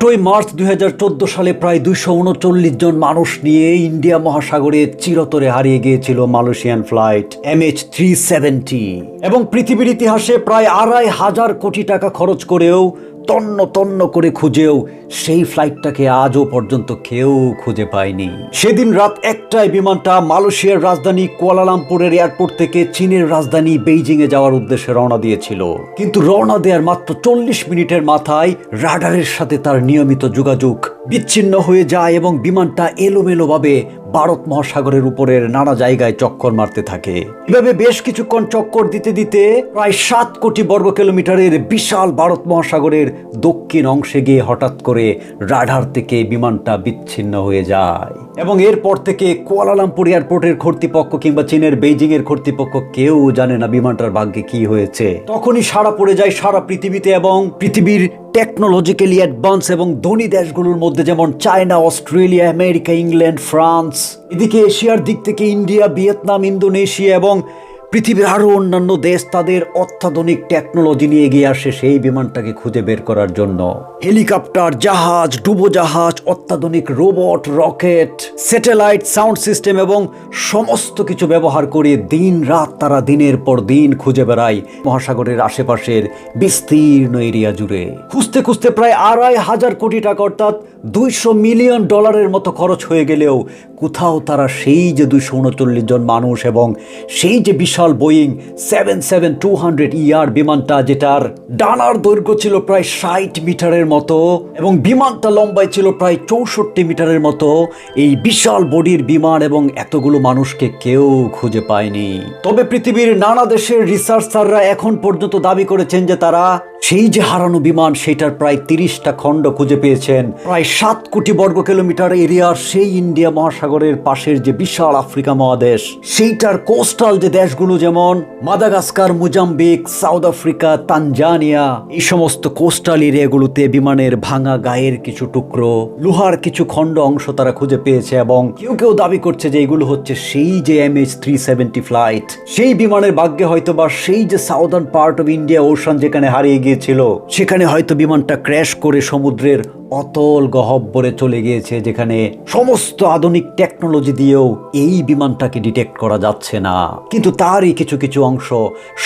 আটই মার্চ দুই হাজার চোদ্দ সালে প্রায় দুইশো উনচল্লিশ জন মানুষ নিয়ে ইন্ডিয়া মহাসাগরে চিরতরে হারিয়ে গিয়েছিল Malaysian flight M H three এবং পৃথিবীর ইতিহাসে প্রায় আড়াই হাজার কোটি টাকা খরচ করেও তন্ন তন্ন করে খুঁজেও সেই ফ্লাইটটাকে আজও পর্যন্ত কেউ খুঁজে পায়নি। সেদিন রাত একটায় বিমানটা মালয়েশিয়ার রাজধানী কুয়ালালামপুরের এয়ারপোর্ট থেকে চীনের রাজধানী বেইজিংয়ে যাওয়ার উদ্দেশ্যে রওনা দিয়েছিল। কিন্তু রওনা দেওয়ার মাত্র চল্লিশ মিনিটের মাথায় রাডারের সাথে তার নিয়মিত যোগাযোগ বিচ্ছিন্ন হয়ে যায় এবং বিমানটা এলোমেলোভাবে ভারত মহাসাগরের উপরের নানা জায়গায় চক্কর মারতে থাকে। এভাবে বেশ কিছুক্ষণ চক্কর দিতে দিতে প্রায় সাত কোটি বর্গ কিলোমিটারের বিশাল ভারত মহাসাগরের দক্ষিণ অংশে গিয়ে হঠাৎ করে রাডার থেকে বিমানটা বিচ্ছিন্ন হয়ে যায়। এবং এরপর থেকে কুয়ালালামপুর এয়ারপোর্টের কর্তৃপক্ষ কিংবা চীনের বেইজিং এর কর্তৃপক্ষ কেউ জানে না বিমানটার ভাগ্যে কি হয়েছে। তখনই সারা পড়ে যায় সারা পৃথিবীতে এবং পৃথিবীর টেকনোলজিক্যালি অ্যাডভান্স এবং ধনী দেশগুলোর মধ্যে যেমন China, Australia, America, England, France, এদিকে এশিয়ার দিক থেকে ইন্ডিয়া, ভিয়েতনাম, ইন্দোনেশিয়া এবং পৃথিবীর আরও অন্যান্য দেশ তাদের অত্যাধুনিক টেকনোলজি নিয়ে এগিয়ে আসে সেই বিমানটাকে খুঁজে বের করার জন্য। হেলিকপ্টার, জাহাজ, ডুবোজাহাজ, অত্যাধুনিক robot rocket satellite sound system এবং সমস্ত কিছু ব্যবহার করে দিন রাত তারা দিনের পর দিন খুঁজে বেড়ায় মহাসাগরের আশেপাশের বিস্তীর্ণ এরিয়া জুড়ে। খুঁজতে খুঁজতে প্রায় আড়াই হাজার কোটি টাকা অর্থাৎ দুইশো মিলিয়ন ডলারের মতো খরচ হয়ে গেলেও কোথাও তারা সেই যে দুইশো উনচল্লিশ জন মানুষ এবং সেই যে বিশাল Boeing seven seven two hundred E R বিমানটা, যেটার ডানার দৈর্ঘ্য ছিল প্রায় ষাট মিটারের মতো এবং বিমানটা লম্বায় ছিল প্রায় চৌষট্টি মিটারের মতো, এই বিশাল বডির বিমান এবং এতগুলো মানুষকে কেউ খুঁজে পায়নি। তবে পৃথিবীর নানা দেশের রিসার্চাররা এখন পর্যন্ত দাবি করেছেন যে তারা সেই যে হারানো বিমান, সেটার প্রায় তিরিশটা খণ্ড খুঁজে পেয়েছেন। প্রায় সাত কোটি বর্গ কিলোমিটার এরিয়ার সেই ইন্ডিয়া মহাসাগরের পাশের যে বিশাল আফ্রিকা মহাদেশ, সেইটার কোস্টাল যে দেশগুলো যেমন Madagascar, Mozambique, South Africa, Tanzania, এই সমস্ত কোস্টাল এরিয়াগুলোতে বিমানের ভাঙা গায়ের কিছু টুকরো, লোহার কিছু খণ্ড অংশ তারা খুঁজে পেয়েছে এবং কেউ কেউ দাবি করছে যে এগুলো হচ্ছে সেই যে M H three seventy flight সেই বিমানের ভাগ্যে হয়তো বা সেই যে southern part of India ocean যেখানে হারিয়ে গিয়েছিল। সেখানে হয়তো বিমানটা ক্র্যাশ করে সমুদ্রের অতল গহব্বরে চলে গিয়েছে, যেখানে সমস্ত আধুনিক টেকনোলজি দিয়েও এই বিমানটাকে ডিটেক্ট করা যাচ্ছে না। কিন্তু তারই কিছু কিছু অংশ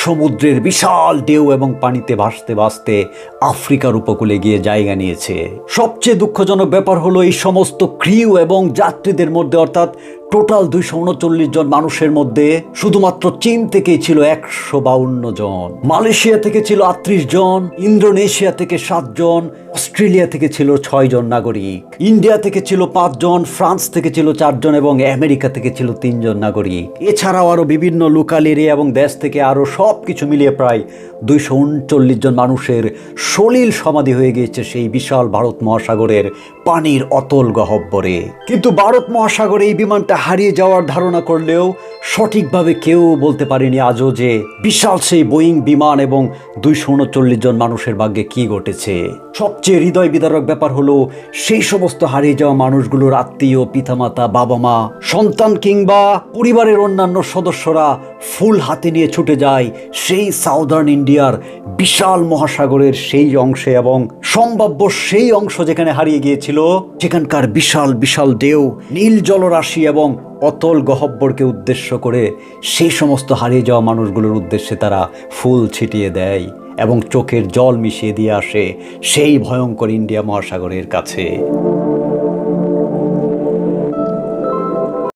সমুদ্রের বিশাল ঢেউ এবং পানিতে ভাসতে ভাসতে আফ্রিকার উপকূলে গিয়ে জায়গা নিয়েছে। সবচেয়ে দুঃখজনক ব্যাপার হলো এই সমস্ত ক্রিউ এবং যাত্রীদের মধ্যে অর্থাৎ টোটাল দুইশো উনচল্লিশ জন মানুষের মধ্যে শুধুমাত্র চীন থেকেই ছিল একশো বাউন্ন জন। মালয়েশিয়া থেকে ছিল আটত্রিশ জন, ইন্দোনেশিয়া থেকে সাতজন অস্ট্রেলিয়া থেকে ছিল ছয় জন নাগরিক। ইন্ডিয়া থেকে ছিল পাঁচজন ফ্রান্স থেকে ছিল চারজন এবং আমেরিকা থেকে ছিল তিনজন নাগরিক। এছাড়াও আরও বিভিন্ন লোকাল এরিয়া এবং দেশ থেকে আরও সব কিছু মিলিয়ে প্রায় দুইশো উনচল্লিশ জন মানুষের সলিল সমাধি হয়ে গিয়েছে সেই বিশাল ভারত মহাসাগরের পানির অতল গহব্বরে। কিন্তু ভারত মহাসাগরে এই বিমানটা হারিয়ে যাওয়ার ধারণা করলেও সঠিকভাবে কেউ বলতে পারেনি আজও যে বিশাল সেই বোয়িং বিমান এবং দুইশো উনচল্লিশ জন মানুষের ভাগ্যে কি ঘটেছে। সবচেয়ে হৃদয় বিদারক ব্যাপার হলো সেই সমস্ত হারিয়ে যাওয়া মানুষগুলোর আত্মীয়, পিতামাতা বাবা মা সন্তান কিংবা পরিবারের অন্যান্য সদস্যরা ফুল হাতে নিয়ে ছুটে যায় সেই সাউদার্ন ইন্ডিয়ার বিশাল মহাসাগরের সেই অংশে এবং সম্ভাব্য সেই অংশ যেখানে হারিয়ে গিয়েছিল, সেখানকার বিশাল বিশাল ঢেউ, নীল জলরাশি এবং অতল গহব্বরকে উদ্দেশ্য করে সেই সমস্ত হারিয়ে যাওয়া মানুষগুলোর উদ্দেশ্যে তারা ফুল ছিটিয়ে দেয় এবং চোখের জল মিশিয়ে দিয়ে আসে সেই ভয়ঙ্কর ইন্ডিয়া মহাসাগরের কাছে।